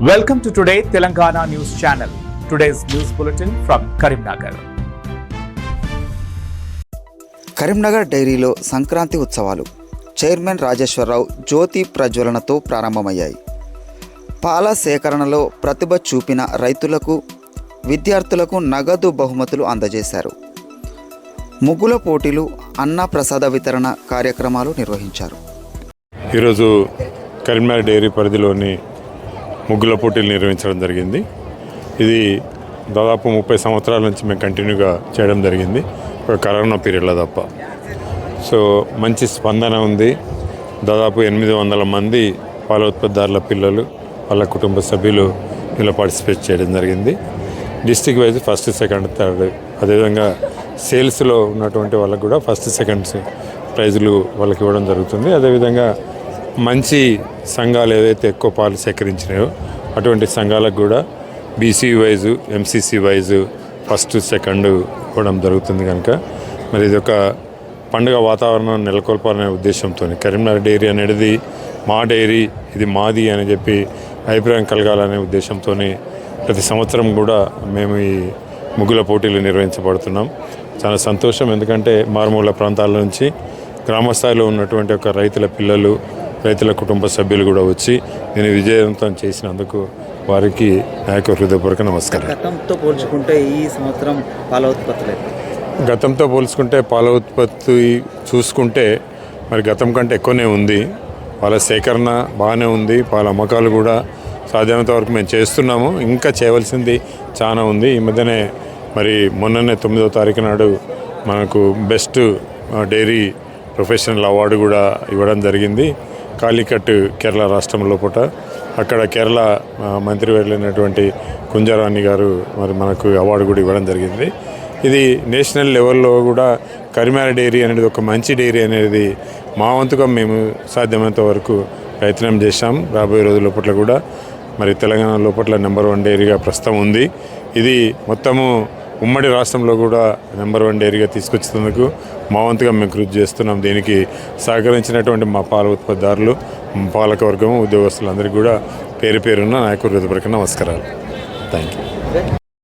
Welcome to today Telangana News Channel. Today's news bulletin from Karimnagar. Karimnagar డైరీలో సంక్రాంతి ఉత్సవాలు chairman Rajeswara Rao జ్యోతి ప్రజ్వలనతో ప్రారంభమయ్యాయి పాల సేకరణలో ప్రతిభ చూపిన రైతులకు విద్యార్థులకు నగదు బహుమతులు అందజేశారు ముగ్గుల పోటీలు అన్న ప్రసాద వితరణ కార్యక్రమాలు నిర్వహించారు ఈరోజు కరీంనగర్ డైరీ పరిధిలోని ముగ్గుల పోటీలు నిర్వహించడం జరిగింది. ఇది దాదాపు ముప్పై సంవత్సరాల నుంచి మేము కంటిన్యూగా చేయడం జరిగింది. ఒక కరోనా పీరియడ్లో తప్ప. సో మంచి స్పందన ఉంది. దాదాపు ఎనిమిది వందల మంది పాల ఉత్పత్తిదారుల పిల్లలు వాళ్ళ కుటుంబ సభ్యులు ఇలా పార్టిసిపేట్ చేయడం జరిగింది. District wise first second third అదేవిధంగా సేల్స్లో ఉన్నటువంటి వాళ్ళకు కూడా ఫస్ట్ సెకండ్ ప్రైజులు వాళ్ళకి ఇవ్వడం జరుగుతుంది. అదేవిధంగా మంచి సంఘాలు ఏదైతే ఎక్కువ పాలు సేకరించినాయో అటువంటి సంఘాలకు కూడా BC wise MCC wise first second ఇవ్వడం జరుగుతుంది కనుక. మరి ఇది ఒక పండుగ వాతావరణం నెలకొల్పాలనే ఉద్దేశంతో కరీంనగర్ డైరీ అనేది మా డైరీ ఇది మాది అని చెప్పి అభిప్రాయం కలగాలనే ఉద్దేశంతో ప్రతి సంవత్సరం కూడా మేము ఈ ముగ్గుల పోటీలు నిర్వహించబడుతున్నాం. చాలా సంతోషం ఎందుకంటే మారుమూల ప్రాంతాల నుంచి గ్రామ స్థాయిలో ఉన్నటువంటి ఒక రైతుల పిల్లలు రైతుల కుటుంబ సభ్యులు కూడా వచ్చి దీన్ని విజయవంతం చేసినందుకు వారికి నా యొక్క హృదయపూర్వక నమస్కారం. గతంతో పోల్చుకుంటే ఈ సంవత్సరం పాల ఉత్పత్తులు గతంతో పోల్చుకుంటే పాల ఉత్పత్తి చూసుకుంటే మరి గతం కంటే ఎక్కువనే ఉంది. పాల సేకరణ బాగానే ఉంది. పాల అమ్మకాలు కూడా సాధ్యమైనంత వరకు మేము చేస్తున్నాము. ఇంకా చేయవలసింది చాలా ఉంది. ఈ మధ్యనే మరి మొన్ననే తొమ్మిదో తారీఖు నాడు మనకు బెస్ట్ డైరీ ప్రొఫెషనల్ అవార్డు కూడా ఇవ్వడం జరిగింది. కాలికట్ కేరళ రాష్ట్రం లోపల అక్కడ కేరళ మంత్రి వెళ్ళినటువంటి కుంజారాణి గారు మరి మనకు అవార్డు కూడా ఇవ్వడం జరిగింది. ఇది నేషనల్ లెవెల్లో కూడా కరిమార డైరీ అనేది ఒక మంచి డైరీ అనేది మా వంతుగా మేము సాధ్యమైనంత వరకు ప్రయత్నం చేశాం. రాబోయే రోజుల లోపల కూడా మరి తెలంగాణ లోపల నెంబర్ వన్ డైరీగా ప్రస్తుతం ఉంది. ఇది మొత్తము ఉమ్మడి రాష్ట్రంలో కూడా నెంబర్ వన్ డైరీగా తీసుకొచ్చినందుకు మా వంతుగా మేము కృషి చేస్తున్నాం. దీనికి సహకరించినటువంటి మా పాల ఉత్పత్తిదారులు పాలకవర్గం ఉద్యోగస్తులందరికీ కూడా పేరు పేరున్న నాయకు హృదయపూర్వక నమస్కారాలు. Thank you